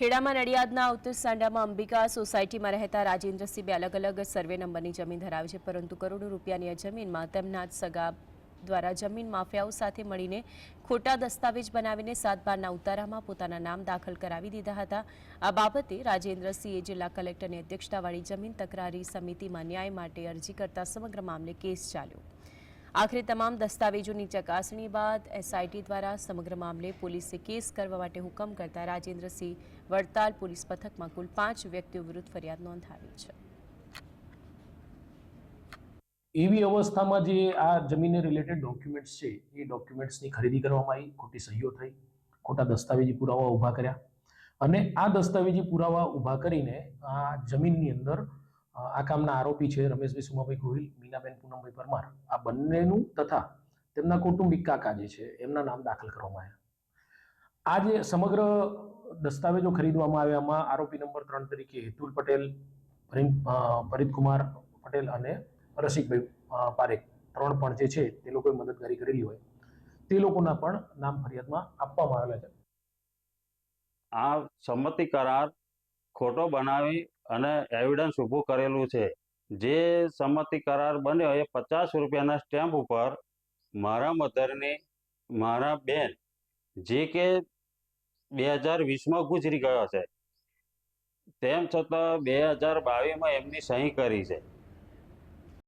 ખેડામાં નડિયાદના ઉત્તર સાંડામાં અંબિકા સોસાયટીમાં રહેતા રાજેન્દ્રસિંહ અલગ અલગ સર્વે નંબરની જમીન ધરાવે છે, પરંતુ કરોડો રૂપિયાની આ જમીનમાં તેમના સગા દ્વારા જમીન માફિયાઓ સાથે મળીને ખોટા દસ્તાવેજ બનાવીને સાત બારના ઉતારામાં પોતાના નામ દાખલ કરાવી દીધા હતા. આ બાબતે રાજેન્દ્રસિંહે જિલ્લા કલેક્ટરની અધ્યક્ષતાવાળી જમીન તકરારી સમિતિમાં ન્યાય માટે અરજી કરતા સમગ્ર મામલે કેસ ચાલ્યો. આખરે તમામ દસ્તાવેજોની ચકાસણી બાદ એસઆઈટી દ્વારા સમગ્ર મામલે પોલીસે કેસ કરવા માટે હુકમ કરતા રાજેન્દ્રસિંહ વડતાલ પોલીસ પથકમાં કુલ પાંચ વ્યક્તિઓ વિરુદ્ધ ફરિયાદ નોંધાવી છે. એવી અવસ્થામાં જે આ જમીનને રિલેટેડ ડોક્યુમેન્ટ્સ છે, એ ડોક્યુમેન્ટ્સની ખરીદી કરવામાં આવી, ખોટી સહીઓ થઈ, ખોટા દસ્તાવેજી પુરાવા ઊભા કર્યા અને આ દસ્તાવેજી પુરાવા ઊભા કરીને આ જમીનની અંદર આ કામના આરોપી છે રમેશભાઈ સુમાભાઈ ગોહિલ, મીનાબેન પૂનમભાઈ પરમાર. આ બંનેનું તથા તેમના કૌટુંબિક કાકા જે છે એમના નામ દાખલ કરવામાં આવ્યા. આ જે સમગ્ર દસ્તાવેજો ખરીદવામાં આવ્યામાં આરોપી નંબર ત્રણ તરીકે હેતુલ પટેલ ફરીદકુમાર પટેલ અને રસિકભાઈ પારેખ ત્રણ પણ જે છે તે લોકોએ મદદગારી કરેલી હોય. તે લોકોના પણ નામ ફરિયાદમાં આપવામાં આવેલા છે. આ સંમતિ કરાર ખોટો બનાવી અને એવિડન્સ ઊભું કરેલું છે. જે સંમતિ કરાર બન્યો એ પચાસ રૂપિયાના સ્ટેમ્પ ઉપર મારા મધરની મારા બેન, જે કે બે હજાર વીસમાં ગુજરી ગયો છે. તેમ છતાં બે હજાર બાવીસમાં એમની સહી કરી છે.